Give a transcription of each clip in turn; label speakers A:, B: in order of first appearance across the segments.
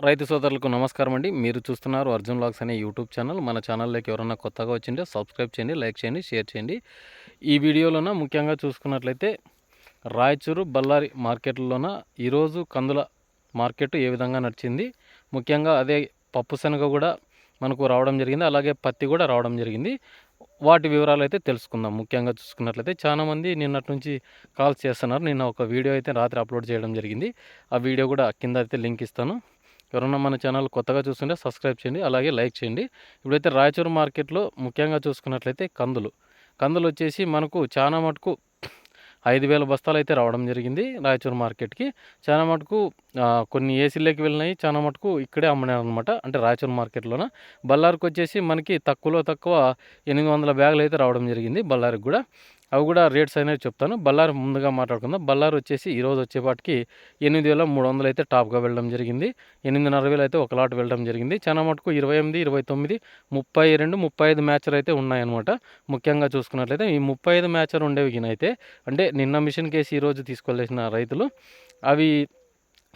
A: రైతు సోదరులకు నమస్కారం అండి. మీరు చూస్తున్నారు అర్జున్ లాగ్స్ అనే యూట్యూబ్ ఛానల్. మన ఛానల్లోకి ఎవరైనా కొత్తగా వచ్చింటే సబ్స్క్రైబ్ చేయండి లైక్ చేయండి షేర్ చేయండి. ఈ వీడియోలోన ముఖ్యంగా చూసుకున్నట్లయితే రాయచూరు బళ్ళారి మార్కెట్లలోన ఈరోజు కందుల మార్కెట్ ఏ విధంగా నడిచింది? ముఖ్యంగా అదే పప్పు శనగ కూడా మనకు రావడం జరిగింది. అలాగే పత్తి కూడా రావడం జరిగింది. వాటి వివరాలు అయితే తెలుసుకుందాం. ముఖ్యంగా చూసుకున్నట్లయితే చాలామంది నిన్నటి నుంచి కాల్స్ చేస్తున్నారు. నిన్న ఒక వీడియో అయితే రాత్రి అప్లోడ్ చేయడం జరిగింది. ఆ వీడియో కూడా కింద అయితే లింక్ ఇస్తాను. ఎవరన్నా మన ఛానల్ కొత్తగా చూస్తుంటే సబ్స్క్రైబ్ చేయండి అలాగే లైక్ చేయండి. ఇప్పుడైతే రాయచూరు మార్కెట్లో ముఖ్యంగా చూసుకున్నట్లయితే కందులు. కందులు వచ్చేసి మనకు చాలా మటుకు ఐదు వేల బస్తాలు అయితే రావడం జరిగింది రాయచూరు మార్కెట్కి. చాలా మటుకు కొన్ని ఏసీలోకి వెళ్ళినాయి చాలా మటుకు ఇక్కడే అమ్మినారు అనమాట అంటే రాయచూరు మార్కెట్లోన. బళ్ళారికి వచ్చేసి మనకి తక్కువలో తక్కువ ఎనిమిది వందల బ్యాగులు అయితే రావడం జరిగింది బళ్ళారికి కూడా. అవి కూడా రేట్స్ అనేవి చెప్తాను. బల్లారు ముందుగా మాట్లాడుకుందాం. బల్లారు వచ్చేసి ఈరోజు వచ్చేపాటికి ఎనిమిది వేల మూడు వందలు అయితే టాప్గా వెళ్ళడం జరిగింది. ఎనిమిదిన్నర వేలు అయితే ఒక లాట్ వెళ్ళడం జరిగింది. చాలా మటుకు ఇరవై ఎనిమిది ఇరవై తొమ్మిది ముప్పై రెండు ముప్పై ఐదు మ్యాచ్లు అయితే ఉన్నాయన్నమాట. ముఖ్యంగా చూసుకున్నట్లయితే ఈ ముప్పై ఐదు మ్యాచ్లు ఉండేవి అయితే అంటే నిన్న మిషన్ కేసు ఈరోజు తీసుకెళ్ళేసిన రైతులు అవి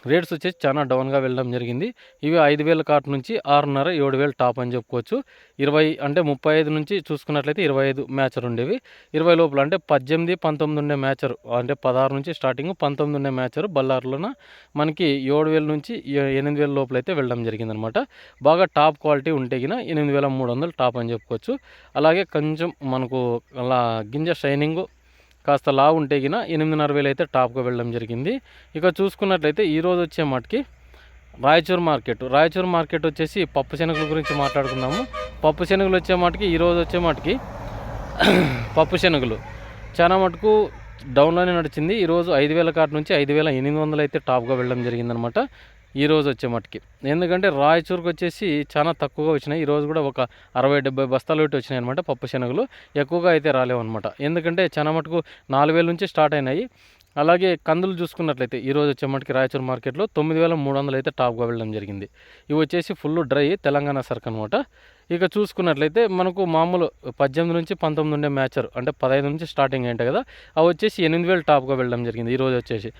A: రేట్స్ వచ్చేసి చాలా డౌన్గా వెళ్ళడం జరిగింది. ఇవి ఐదు వేల కాట్ నుంచి ఆరున్నర ఏడు వేలు టాప్ అని చెప్పుకోవచ్చు. ఇరవై అంటే ముప్పై ఐదు నుంచి చూసుకున్నట్లయితే ఇరవై ఐదు మ్యాచర్ ఉండేవి. ఇరవై లోపల అంటే పద్దెనిమిది పంతొమ్మిది ఉండే మ్యాచర్ అంటే పదహారు నుంచి స్టార్టింగ్ పంతొమ్మిది ఉండే మ్యాచర్ బల్లార్లోన మనకి ఏడు వేల నుంచి ఎనిమిది వేల లోపల అయితే వెళ్ళడం జరిగిందనమాట. బాగా టాప్ క్వాలిటీ ఉంటే గిన ఎనిమిది వేల మూడు వందలు టాప్ అని చెప్పుకోవచ్చు. అలాగే కొంచెం మనకు అలా గింజ షైనింగ్ కాస్త లావు ఉంటే గిన ఎనిమిదిన్నర వేలు అయితే టాప్గా వెళ్ళడం జరిగింది. ఇక చూసుకున్నట్లయితే ఈరోజు వచ్చే మటుకి రాయచూర్ మార్కెట్. రాయచూర్ మార్కెట్ వచ్చేసి పప్పు శనగల గురించి మాట్లాడుకుందాము. పప్పు శనగలు వచ్చే మటుకి ఈరోజు వచ్చే మటుకి పప్పు శనగలు. చాలా మటుకు డౌన్లోనే నడిచింది. ఈరోజు ఐదు వేల కాటు నుంచి ఐదు వేల ఎనిమిది వందలు అయితే టాప్గా వెళ్ళడం జరిగిందనమాట. ఈరోజు వచ్చే మటుకి. ఎందుకంటే రాయచూరుకు వచ్చేసి చాలా తక్కువగా వచ్చినాయి. ఈరోజు కూడా ఒక అరవై డెబ్బై బస్తాలు ఒకటి వచ్చినాయి అనమాట పప్పు శనగలు. ఎక్కువగా అయితే రాలేవు అనమాట ఎందుకంటే చాలా మటుకు నాలుగు వేల నుంచి స్టార్ట్ అయినాయి. అలాగే కందులు చూసుకున్నట్లయితే ఈరోజు వచ్చే మటుకి రాయచూరు మార్కెట్లో తొమ్మిది వేల మూడు వందలు అయితే టాప్గా వెళ్ళడం జరిగింది. ఇవి వచ్చేసి ఫుల్ డ్రై తెలంగాణ సరుకు అనమాట ఇక చూసుకున్నట్లయితే మనకు మామూలు పద్దెనిమిది నుంచి పంతొమ్మిది ఉండే మ్యాచర్ అంటే పదహైదు నుంచి స్టార్టింగ్ ఏంటి కదా అవి వచ్చేసి ఎనిమిది వేలు టాప్గా వెళ్ళడం జరిగింది ఈరోజు వచ్చేసి.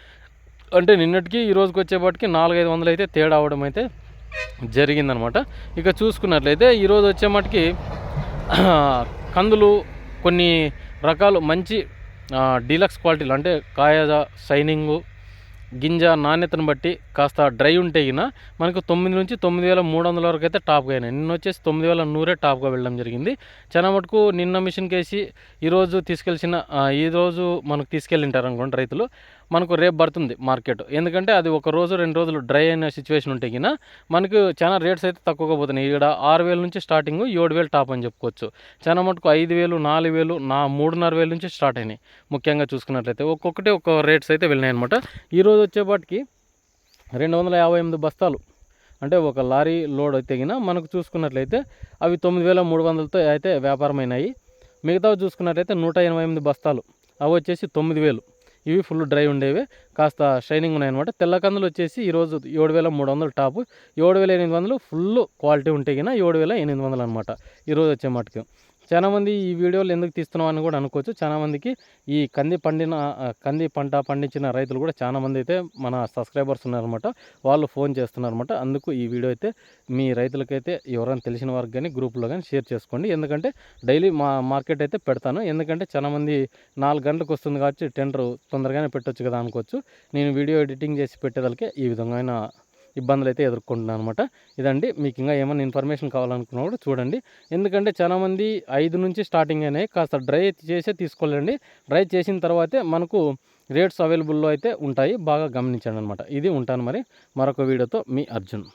A: అంటే నిన్నటికి ఈ రోజుకి వచ్చేపాటికి నాలుగైదు వందలు అయితే తేడా అవడం అయితే జరిగిందనమాట. ఇక చూసుకున్నట్లయితే ఈరోజు వచ్చే మటుకి కందులు కొన్ని రకాలు మంచి డీలక్స్ క్వాలిటీలు అంటే కాయ షైనింగు గింజ నాణ్యతను బట్టి కాస్త డ్రై ఉంటే గిన మనకు తొమ్మిది నుంచి తొమ్మిది వేల మూడు వందల వరకు అయితే టాప్గా అయినాయి. నిన్న వచ్చేసి తొమ్మిది వేల నూరే టాప్గా వెళ్ళడం జరిగింది. చాలా మటుకు నిన్న మిషన్కి వేసి ఈరోజు తీసుకెళ్ళిన ఈరోజు మనకు తీసుకెళ్ళింటారు అనుకోండి రైతులు. మనకు రేపు పడుతుంది మార్కెట్. ఎందుకంటే అది ఒక రోజు రెండు రోజులు డ్రై అయిన సిచ్యువేషన్ ఉంటే కినా మనకు చాలా రేట్స్ అయితే తక్కువగా పోతున్నాయి. ఇక్కడ ఆరు వేల నుంచి స్టార్టింగ్ ఏడు వేలు టాప్ అని చెప్పుకోవచ్చు. చాలా మటుకు ఐదు వేలు నాలుగు వేలు నా మూడున్నర వేల నుంచి స్టార్ట్ అయినాయి. ముఖ్యంగా చూసుకున్నట్లయితే ఒక్కొక్కటి ఒక రేట్స్ అయితే వెళ్ళినాయి అనమాట ఈరోజు వచ్చేపాటికి రెండు వందల యాభై ఎనిమిది బస్తాలు అంటే ఒక లారీ లోడ్ అయితే మనకు చూసుకున్నట్లయితే అవి తొమ్మిది వేల మూడు వందలతో అయితే వ్యాపారమైనాయి. మిగతావి చూసుకున్నట్లయితే నూట ఎనభై ఎనిమిది బస్తాలు అవి వచ్చేసి తొమ్మిది వేలు. ఇవి ఫుల్ డ్రై ఉండేవి. కాస్త షైనింగ్ ఉన్నాయన్నమాట. తెల్ల కందులు వచ్చేసి ఈరోజు ఏడు వేల మూడు వందలు టాపు ఏడు వేల ఎనిమిది వందలు ఫుల్ క్వాలిటీ ఉంటే కినా ఏడు వేల ఎనిమిది వందలు అనమాట ఈరోజు వచ్చే మటుకు. చాలామంది ఈ వీడియోలు ఎందుకు తీస్తున్నాం అని కూడా అనుకోవచ్చు. చాలామందికి ఈ కంది పండిన కంది పంట పండించిన రైతులు కూడా చాలామంది అయితే మన సబ్స్క్రైబర్స్ ఉన్నారనమాట వాళ్ళు ఫోన్ చేస్తున్నారనమాట అందుకు ఈ వీడియో అయితే మీ రైతులకైతే ఎవరైనా తెలిసిన వారికి కానీ గ్రూప్లో కానీ షేర్ చేసుకోండి. ఎందుకంటే డైలీ మా మార్కెట్ అయితే పెడతాను. ఎందుకంటే చాలామంది నాలుగు గంటలకు వస్తుంది కాబట్టి టెండర్ తొందరగానే పెట్టవచ్చు కదా అనుకోవచ్చు. నేను వీడియో ఎడిటింగ్ చేసి పెట్టేదానికి ఈ విధంగా ఇబ్బందులు అయితే ఎదుర్కొంటున్నాను అనమాట ఇదండి మీకు ఇంకా ఏమైనా ఇన్ఫర్మేషన్ కావాలనుకున్నా కూడా చూడండి. ఎందుకంటే చాలామంది ఐదు నుంచి స్టార్టింగ్ అయినాయి కాస్త డ్రై చేసే తీసుకోలేండి. డ్రై చేసిన తర్వాతే మనకు రేట్స్ అవైలబుల్లో అయితే ఉంటాయి బాగా గమనించండి అనమాట ఇది ఉంటాను మరి. మరొక వీడియోతో మీ అర్జున్.